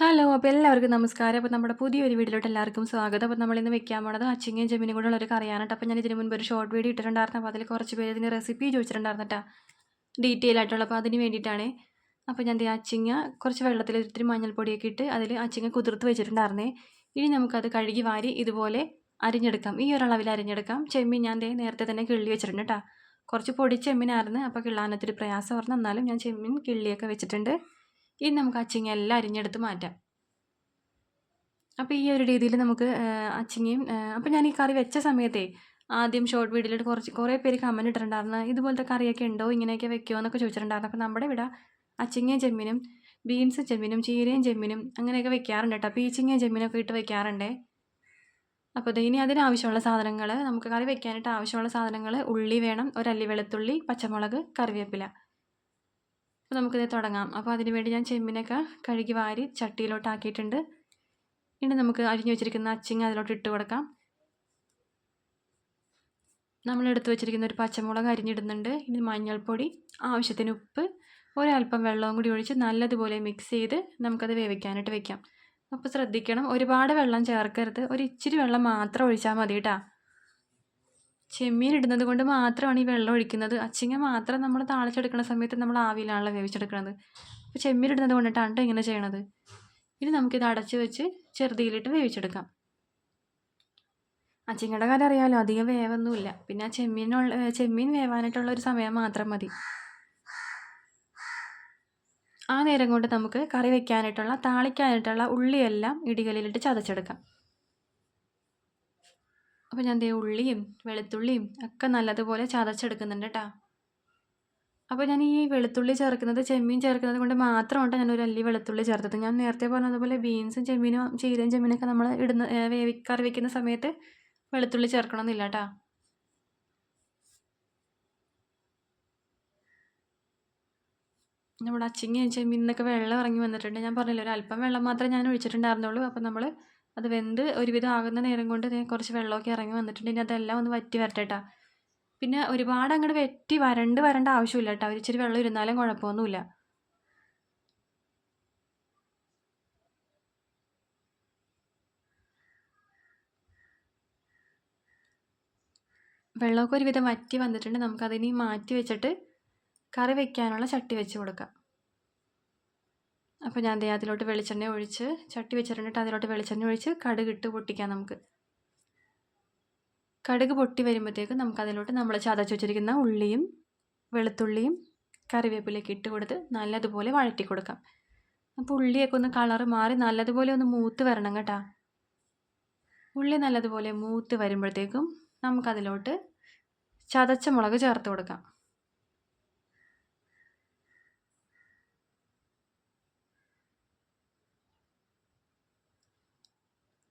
Hello അപ്പോൾ എല്ലാവർക്കും നമസ്കാരം. അപ്പോൾ നമ്മുടെ പുതിയൊരു വീഡിയോയിലോട്ട് എല്ലാവർക്കും സ്വാഗതം. അപ്പോൾ നമ്മൾ ഇന്ന് വെക്കാൻ പോണത് അച്ചിങ്ങയും ജമീനും കൂടെ ഉള്ളൊരു കറിയാണ് അപ്പോൾ ഞാൻ ഇതിന് മുൻപ് ഒരു ഷോർട്ട് വീഡിയോ ഇട്ടിട്ടുണ്ടായിരുന്നു. അപ്പോൾ അതിൽ കുറച്ച് പേര് ഇതിന് റെസിപ്പി ചോദിച്ചിട്ടുണ്ടായിരുന്നിട്ടാ ഡീറ്റെയിൽ ആയിട്ടുള്ള അപ്പോൾ അതിന് വേണ്ടിയിട്ടാണ്. അപ്പോൾ ഞാൻ അച്ചിങ്ങ കുറച്ച് വെള്ളത്തിൽ ഇത്തിരി മഞ്ഞൾപ്പൊടിയൊക്കെ ഇട്ട് അതിൽ അച്ചിങ്ങ കുതിർത്ത് വെച്ചിട്ടുണ്ടായിരുന്നേ. ഇനി നമുക്കത് കഴുകി വാരി ഇതുപോലെ അരിഞ്ഞെടുക്കാം. ഈ ഒരളവിൽ അരിഞ്ഞെടുക്കാം. ചെമ്മീൻ ഞാൻ ദേ നേരത്തെ തന്നെ കിള്ളി വെച്ചിട്ടുണ്ട് കേട്ടോ. കുറച്ച് പൊടി ചെമ്മീനായിരുന്നു. അപ്പോൾ കിള്ളാനൊത്തിരി പ്രയാസം പറഞ്ഞു എന്നാലും ഞാൻ ചെമ്മീൻ കിള്ളിയൊക്കെ വെച്ചിട്ടുണ്ട്. ഇനി നമുക്ക് അച്ചിങ്ങ എല്ലാം അരിഞ്ഞെടുത്ത് മാറ്റാം. അപ്പോൾ ഈ ഒരു രീതിയിൽ നമുക്ക് അച്ചിങ്ങയും അപ്പോൾ ഞാൻ ഈ കറി വെച്ച സമയത്തേ ആദ്യം ഷോർട്ട് വീഡിയോയിൽ കുറച്ച് കുറേ പേര് കമന്റ് ഇട്ടിട്ടുണ്ടായിരുന്നു. ഇതുപോലത്തെ കറിയൊക്കെ ഉണ്ടോ? ഇങ്ങനെയൊക്കെ വെക്കുമോ എന്നൊക്കെ ചോദിച്ചിട്ടുണ്ടായിരുന്നു. അപ്പോൾ നമ്മുടെ ഇവിടെ അച്ചിങ്ങയും ചെമ്മീനും ബീൻസ് ചെമ്മീനും ചീരയും ചെമ്മീനും അങ്ങനെയൊക്കെ വെക്കാറുണ്ട് കേട്ടോ. പീച്ചിങ്ങയും ചെമ്മീനൊക്കെ ഇട്ട് വെക്കാറുണ്ടേ. അപ്പോൾ ഇനി അതിനാവശ്യമുള്ള സാധനങ്ങൾ നമുക്ക് കറി വെക്കാനായിട്ട് ആവശ്യമുള്ള സാധനങ്ങൾ ഉള്ളി വേണം ഒരല്ലി വെളുത്തുള്ളി പച്ചമുളക് കറിവേപ്പില. അപ്പോൾ നമുക്കിത് തുടങ്ങാം. അപ്പോൾ അതിന് വേണ്ടി ഞാൻ ചെമ്മിനൊക്കെ കഴുകി വാരി ചട്ടിയിലോട്ട് ആക്കിയിട്ടുണ്ട് ഇനി നമുക്ക് അരിഞ്ഞു വെച്ചിരിക്കുന്ന അച്ചിങ്ങ അതിലോട്ട് ഇട്ട് കൊടുക്കാം. നമ്മൾ എടുത്തു വെച്ചിരിക്കുന്ന ഒരു പച്ചമുളക് അരിഞ്ഞിടുന്നുണ്ട്. ഇനി മഞ്ഞൾപ്പൊടി ആവശ്യത്തിന് ഉപ്പ് ഒരല്പം വെള്ളവും കൂടി ഒഴിച്ച് നല്ലതുപോലെ മിക്സ് ചെയ്ത് നമുക്കത് വേവിക്കാനായിട്ട് വെക്കാം. അപ്പോൾ ശ്രദ്ധിക്കണം ഒരുപാട് വെള്ളം ചേർക്കരുത്. ഒരു ഇച്ചിരി വെള്ളം മാത്രം ഒഴിച്ചാൽ മതി കേട്ടോ ചെമ്മീൻ ഇടുന്നത് കൊണ്ട് മാത്രമാണ് ഈ വെള്ളം ഒഴിക്കുന്നത്. അച്ചിങ്ങ മാത്രം നമ്മൾ താളിച്ചെടുക്കുന്ന സമയത്ത് നമ്മൾ ആവിയിലാണല്ലോ വേവിച്ചെടുക്കുന്നത് അപ്പോൾ ചെമ്മീൻ ഇടുന്നത് കൊണ്ടിട്ടാണ് ഇങ്ങനെ ചെയ്യണത്. ഇനി നമുക്കിത് അടച്ച് വെച്ച് ചെറുതിയിലിട്ട് വേവിച്ചെടുക്കാം. അച്ചിങ്ങയുടെ കാര്യം അറിയാമല്ലോ അധികം വേവൊന്നുമില്ല. പിന്നെ ആ ചെമ്മീനുള്ള ചെമ്മീൻ വേവാനായിട്ടുള്ള ഒരു സമയം മാത്രം മതി. ആ നേരം കൊണ്ട് നമുക്ക് കറി വെക്കാനായിട്ടുള്ള താളിക്കാനായിട്ടുള്ള ഉള്ളിയെല്ലാം ഇടികലിലിട്ട് ചതച്ചെടുക്കാം. അപ്പോൾ ഞാൻ ദേ ഉള്ളിയും വെളുത്തുള്ളിയും ഒക്കെ നല്ലതുപോലെ ചതച്ചെടുക്കുന്നുണ്ട് കേട്ടോ അപ്പോൾ ഞാൻ ഈ വെളുത്തുള്ളി ചേർക്കുന്നത് ചെമ്മീൻ ചേർക്കുന്നത് കൊണ്ട് മാത്രമാണ് ഞാൻ ഒരു അല്ലി വെളുത്തുള്ളി ചേർത്തത്. ഞാൻ നേരത്തെ പറഞ്ഞതുപോലെ ബീൻസും ചെമ്മീനും ചീരയും ചെമ്മീനൊക്കെ നമ്മൾ ഇടുന്ന വേവി കറി വെക്കുന്ന സമയത്ത് വെളുത്തുള്ളി ചേർക്കണമെന്നില്ല കേട്ടോ നമ്മുടെ അച്ചിങ്ങയും ചെമ്മീനൊക്കെ വെള്ളം ഇറങ്ങി വന്നിട്ടുണ്ട്. ഞാൻ പറഞ്ഞില്ല ഒരു അല്പം വെള്ളം മാത്രമേ ഞാൻ ഒഴിച്ചിട്ടുണ്ടായിരുന്നുള്ളൂ. അപ്പോൾ നമ്മൾ അത് വെന്ത് ഒരുവിധം ആകുന്ന നേരം കൊണ്ട് കുറച്ച് വെള്ളമൊക്കെ ഇറങ്ങി വന്നിട്ടുണ്ട്. ഇനി അതെല്ലാം ഒന്ന് വറ്റി വരട്ടെ കേട്ടോ പിന്നെ ഒരുപാട് അങ്ങോട്ട് വെറ്റി വരണ്ട് വരേണ്ട ആവശ്യമില്ല കേട്ടോ ഇച്ചിരി വെള്ളം ഇരുന്നാലും കുഴപ്പമൊന്നുമില്ല. വെള്ളമൊക്കെ ഒരുവിധം വറ്റി വന്നിട്ടുണ്ട്. നമുക്കതിനി മാറ്റി വെച്ചിട്ട് കറി വെക്കാനുള്ള ചട്ടി വെച്ച് കൊടുക്കാം. അപ്പോൾ ഞാൻ ദേ അതിലോട്ട് വെളിച്ചെണ്ണ ഒഴിച്ച് ചട്ടി വെച്ചിട്ടുണ്ട് അതിലോട്ട് വെളിച്ചെണ്ണ ഒഴിച്ച് കടുക് ഇട്ട് പൊട്ടിക്കാം നമുക്ക്. കടുക് പൊട്ടി വരുമ്പോഴത്തേക്ക് നമുക്ക് അതിലോട്ട് നമ്മൾ ചതച്ച് വെച്ചിരിക്കുന്ന ഉള്ളിയും വെളുത്തുള്ളിയും കറിവേപ്പിലേക്ക് ഇട്ട് കൊടുത്ത് നല്ലതുപോലെ വഴറ്റി കൊടുക്കാം. അപ്പോൾ ഉള്ളിയൊക്കെ ഒന്ന് കളറ് മാറി നല്ലതുപോലെ ഒന്ന് മൂത്ത് വരണം കേട്ടോ. ഉള്ളി നല്ലതുപോലെ മൂത്ത് വരുമ്പോഴത്തേക്കും നമുക്കതിലോട്ട് ചതച്ച മുളക് ചേർത്ത് കൊടുക്കാം.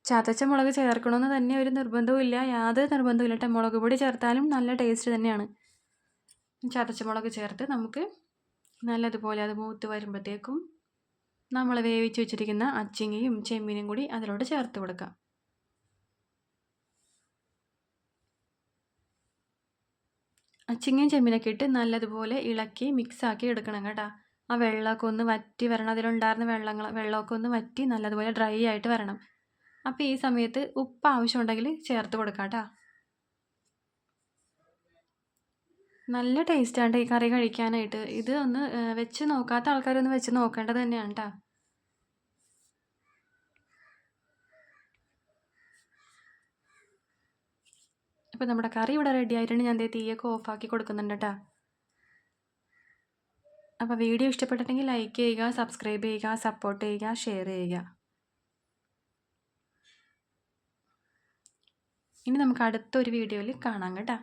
ചതച്ച മുളക് ചേർക്കണമെന്ന് തന്നെ ഒരു നിർബന്ധവും ഇല്ല യാതൊരു നിർബന്ധവും ഇല്ല മുളക് പൊടി ചേർത്താലും നല്ല ടേസ്റ്റ് തന്നെയാണ്. ചതച്ച മുളക് ചേർത്ത് നമുക്ക് നല്ലതുപോലെ അത് മൂത്ത് വരുമ്പോഴത്തേക്കും നമ്മൾ വേവിച്ച് വെച്ചിരിക്കുന്ന അച്ചിങ്ങയും ചെമ്മീനും കൂടി അതിലോട്ട് ചേർത്ത് കൊടുക്കാം. അച്ചിങ്ങയും ചെമ്മീനൊക്കെ ഇട്ട് നല്ലതുപോലെ ഇളക്കി മിക്സാക്കി എടുക്കണം കേട്ടോ. ആ വെള്ളമൊക്കെ ഒന്ന് വറ്റി വരണം. അതിലുണ്ടായിരുന്ന വെള്ളങ്ങൾ വെള്ളമൊക്കെ ഒന്ന് വറ്റി നല്ലതുപോലെ ഡ്രൈ ആയിട്ട് വരണം. അപ്പോൾ ഈ സമയത്ത് ഉപ്പ് ആവശ്യമുണ്ടെങ്കിൽ ചേർത്ത് കൊടുക്കാം കേട്ടോ നല്ല ടേസ്റ്റാണ് ഈ കറി കഴിക്കാനായിട്ട്. ഇത് ഒന്ന് വെച്ച് നോക്കാത്ത ആൾക്കാരൊന്ന് വെച്ച് നോക്കേണ്ടത് തന്നെയാണ് കേട്ടോ അപ്പോൾ നമ്മുടെ കറി ഇവിടെ റെഡി ആയിട്ടുണ്ട്. ഞാൻ തീയൊക്കെ ഓഫാക്കി കൊടുക്കുന്നുണ്ട് കേട്ടോ അപ്പോൾ വീഡിയോ ഇഷ്ടപ്പെട്ടിട്ടുണ്ടെങ്കിൽ ലൈക്ക് ചെയ്യുക സബ്സ്ക്രൈബ് ചെയ്യുക സപ്പോർട്ട് ചെയ്യുക ഷെയർ ചെയ്യുക. ഇനി നമുക്ക് അടുത്തൊരു വീഡിയോയിൽ കാണാം കേട്ടോ.